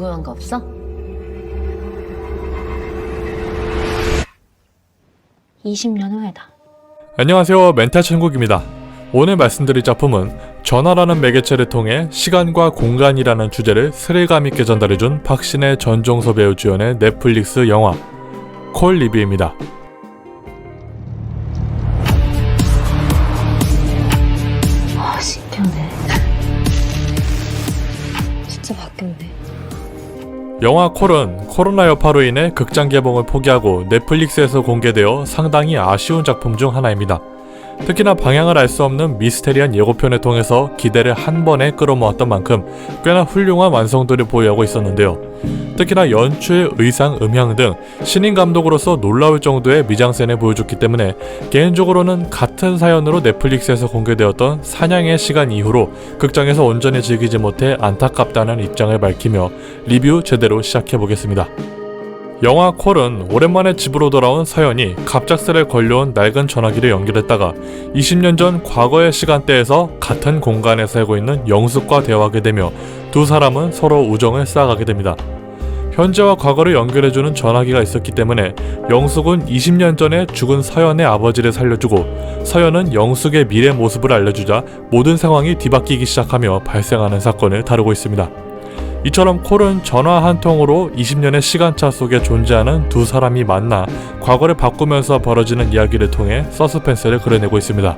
궁금한 거 없어? 20년 후에다. 안녕하세요 멘탈 천국입니다 오늘 말씀드릴 작품은 전화라는 매개체를 통해 시간과 공간이라는 주제를 스릴감 있게 전달해준 박신혜 전종서 배우 주연의 넷플릭스 영화 콜 리뷰입니다 영화 콜은 코로나 여파로 인해 극장 개봉을 포기하고 넷플릭스에서 공개되어 상당히 아쉬운 작품 중 하나입니다. 특히나 방향을 알 수 없는 미스테리한 예고편을 통해서 기대를 한 번에 끌어모았던 만큼 꽤나 훌륭한 완성도를 보유하고 있었는데요. 특히나 연출, 의상, 음향 등 신인 감독으로서 놀라울 정도의 미장센을 보여줬기 때문에 개인적으로는 같은 사연으로 넷플릭스에서 공개되었던 사냥의 시간 이후로 극장에서 온전히 즐기지 못해 안타깝다는 입장을 밝히며 리뷰 제대로 시작해보겠습니다. 영화 콜은 오랜만에 집으로 돌아온 서연이 갑작스레 걸려온 낡은 전화기를 연결했다가 20년 전 과거의 시간대에서 같은 공간에 살고 있는 영숙과 대화하게 되며 두 사람은 서로 우정을 쌓아가게 됩니다. 현재와 과거를 연결해주는 전화기가 있었기 때문에 영숙은 20년 전에 죽은 서연의 아버지를 살려주고 서연은 영숙의 미래 모습을 알려주자 모든 상황이 뒤바뀌기 시작하며 발생하는 사건을 다루고 있습니다. 이처럼 콜은 전화 한 통으로 20년의 시간차 속에 존재하는 두 사람이 만나 과거를 바꾸면서 벌어지는 이야기를 통해 서스펜스를 그려내고 있습니다.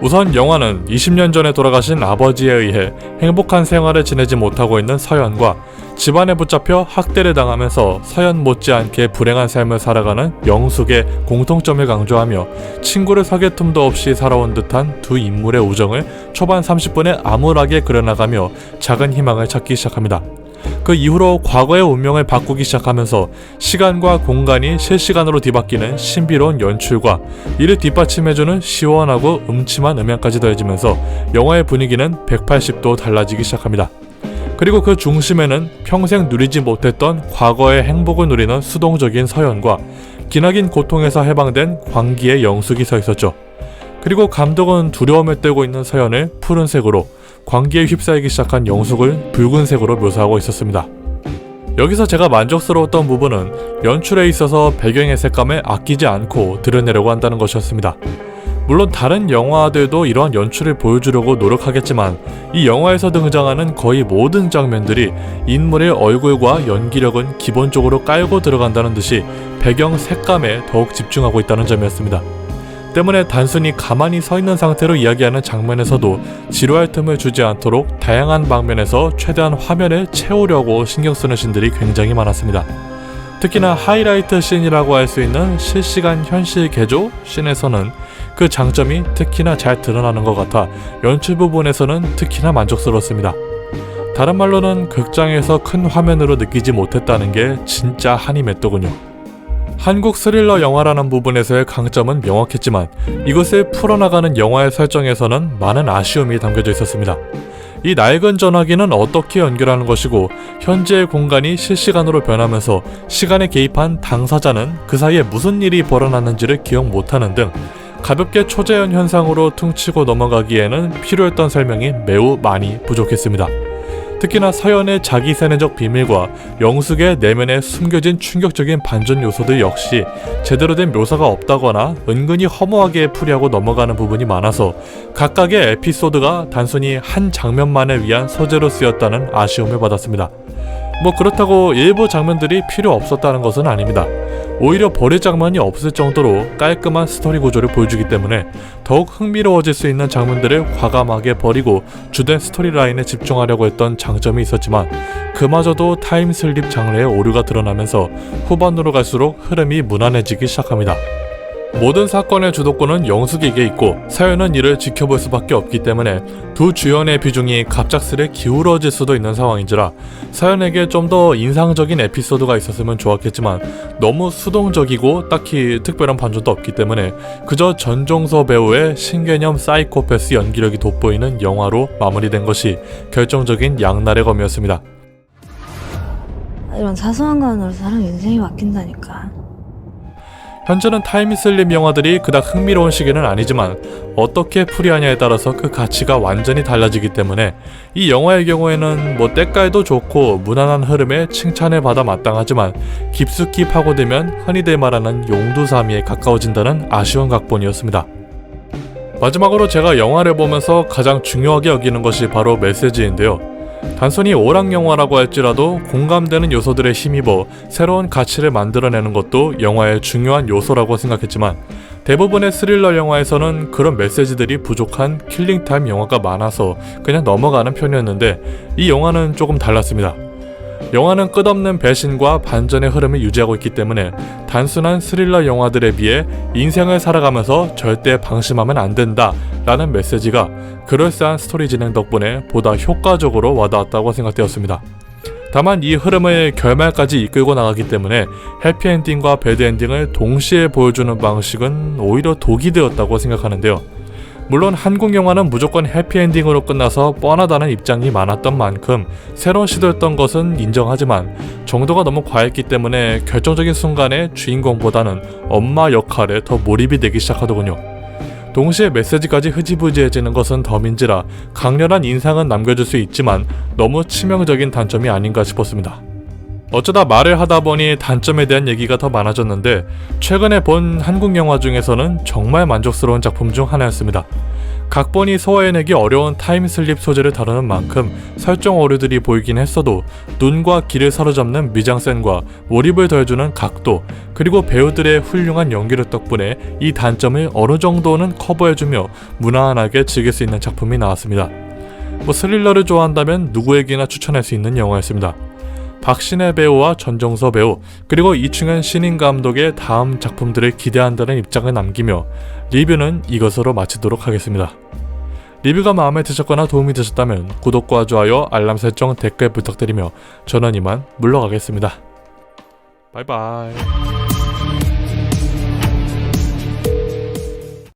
우선 영화는 20년 전에 돌아가신 아버지에 의해 행복한 생활을 지내지 못하고 있는 서연과 집안에 붙잡혀 학대를 당하면서 서연 못지않게 불행한 삶을 살아가는 영숙의 공통점을 강조하며 친구를 사귈 틈도 없이 살아온 듯한 두 인물의 우정을 초반 30분에 암울하게 그려나가며 작은 희망을 찾기 시작합니다. 그 이후로 과거의 운명을 바꾸기 시작하면서 시간과 공간이 실시간으로 뒤바뀌는 신비로운 연출과 이를 뒷받침해주는 시원하고 음침한 음향까지 더해지면서 영화의 분위기는 180도 달라지기 시작합니다. 그리고 그 중심에는 평생 누리지 못했던 과거의 행복을 누리는 수동적인 서연과 기나긴 고통에서 해방된 광기의 영숙이 서 있었죠. 그리고 감독은 두려움에 떨고 있는 서연을 푸른색으로 광기에 휩싸이기 시작한 영숙을 붉은색으로 묘사하고 있었습니다. 여기서 제가 만족스러웠던 부분은 연출에 있어서 배경의 색감을 아끼지 않고 드러내려고 한다는 것이었습니다. 물론 다른 영화들도 이러한 연출을 보여주려고 노력하겠지만 이 영화에서 등장하는 거의 모든 장면들이 인물의 얼굴과 연기력은 기본적으로 깔고 들어간다는 듯이 배경 색감에 더욱 집중하고 있다는 점이었습니다. 때문에 단순히 가만히 서 있는 상태로 이야기하는 장면에서도 지루할 틈을 주지 않도록 다양한 방면에서 최대한 화면을 채우려고 신경 쓰는 신들이 굉장히 많았습니다. 특히나 하이라이트 씬이라고 할 수 있는 실시간 현실 개조 씬에서는 그 장점이 특히나 잘 드러나는 것 같아 연출 부분에서는 특히나 만족스러웠습니다. 다른 말로는 극장에서 큰 화면으로 느끼지 못했다는 게 진짜 한이 맺더군요. 한국 스릴러 영화라는 부분에서의 강점은 명확했지만 이것을 풀어나가는 영화의 설정에서는 많은 아쉬움이 담겨져 있었습니다. 이 낡은 전화기는 어떻게 연결하는 것이고 현재의 공간이 실시간으로 변하면서 시간에 개입한 당사자는 그 사이에 무슨 일이 벌어났는지를 기억 못하는 등 가볍게 초자연 현상으로 퉁치고 넘어가기에는 필요했던 설명이 매우 많이 부족했습니다. 특히나 서연의 자기 세뇌적 비밀과 영숙의 내면에 숨겨진 충격적인 반전 요소들 역시 제대로 된 묘사가 없다거나 은근히 허무하게 풀이하고 넘어가는 부분이 많아서 각각의 에피소드가 단순히 한 장면만을 위한 소재로 쓰였다는 아쉬움을 받았습니다. 뭐 그렇다고 일부 장면들이 필요 없었다는 것은 아닙니다. 오히려 버릴 장면이 없을 정도로 깔끔한 스토리 구조를 보여주기 때문에 더욱 흥미로워질 수 있는 장면들을 과감하게 버리고 주된 스토리 라인에 집중하려고 했던 장점이 있었지만 그마저도 타임슬립 장르의 오류가 드러나면서 후반으로 갈수록 흐름이 무난해지기 시작합니다. 모든 사건의 주도권은 영숙에게 있고 사연은 이를 지켜볼 수밖에 없기 때문에 두 주연의 비중이 갑작스레 기울어질 수도 있는 상황인지라 사연에게 좀 더 인상적인 에피소드가 있었으면 좋았겠지만 너무 수동적이고 딱히 특별한 반전도 없기 때문에 그저 전종서 배우의 신개념 사이코패스 연기력이 돋보이는 영화로 마무리된 것이 결정적인 양날의 검이었습니다. 이런 사소한 건으로 사람 인생이 바뀐다니까. 현재는 타임슬립 영화들이 그닥 흥미로운 시기는 아니지만 어떻게 풀이하냐에 따라서 그 가치가 완전히 달라지기 때문에 이 영화의 경우에는 뭐 때깔도 좋고 무난한 흐름에 칭찬을 받아 마땅하지만 깊숙이 파고들면 흔히들 말하는 용두사미에 가까워진다는 아쉬운 각본이었습니다. 마지막으로 제가 영화를 보면서 가장 중요하게 여기는 것이 바로 메시지인데요. 단순히 오락 영화라고 할지라도 공감되는 요소들에 힘입어 새로운 가치를 만들어내는 것도 영화의 중요한 요소라고 생각했지만 대부분의 스릴러 영화에서는 그런 메시지들이 부족한 킬링타임 영화가 많아서 그냥 넘어가는 편이었는데 이 영화는 조금 달랐습니다. 영화는 끝없는 배신과 반전의 흐름을 유지하고 있기 때문에 단순한 스릴러 영화들에 비해 인생을 살아가면서 절대 방심하면 안 된다 라는 메시지가 그럴싸한 스토리 진행 덕분에 보다 효과적으로 와닿았다고 생각되었습니다. 다만 이 흐름을 결말까지 이끌고 나가기 때문에 해피엔딩과 배드엔딩을 동시에 보여주는 방식은 오히려 독이 되었다고 생각하는데요. 물론 한국 영화는 무조건 해피엔딩으로 끝나서 뻔하다는 입장이 많았던 만큼 새로운 시도였던 것은 인정하지만 정도가 너무 과했기 때문에 결정적인 순간에 주인공보다는 엄마 역할에 더 몰입이 되기 시작하더군요. 동시에 메시지까지 흐지부지해지는 것은 덤인지라 강렬한 인상은 남겨줄 수 있지만 너무 치명적인 단점이 아닌가 싶었습니다. 어쩌다 말을 하다 보니 단점에 대한 얘기가 더 많아졌는데 최근에 본 한국 영화 중에서는 정말 만족스러운 작품 중 하나였습니다. 각본이 소화해내기 어려운 타임슬립 소재를 다루는 만큼 설정 오류들이 보이긴 했어도 눈과 귀를 사로잡는 미장센과 몰입을 더해주는 각도 그리고 배우들의 훌륭한 연기력 덕분에 이 단점을 어느 정도는 커버해주며 무난하게 즐길 수 있는 작품이 나왔습니다. 뭐 스릴러를 좋아한다면 누구에게나 추천할 수 있는 영화였습니다. 박신혜 배우와 전정서 배우 그리고 이충현 신인 감독의 다음 작품들을 기대한다는 입장을 남기며 리뷰는 이것으로 마치도록 하겠습니다. 리뷰가 마음에 드셨거나 도움이 되셨다면 구독과 좋아요, 알람 설정, 댓글 부탁드리며 저는 이만 물러가겠습니다. 바이바이.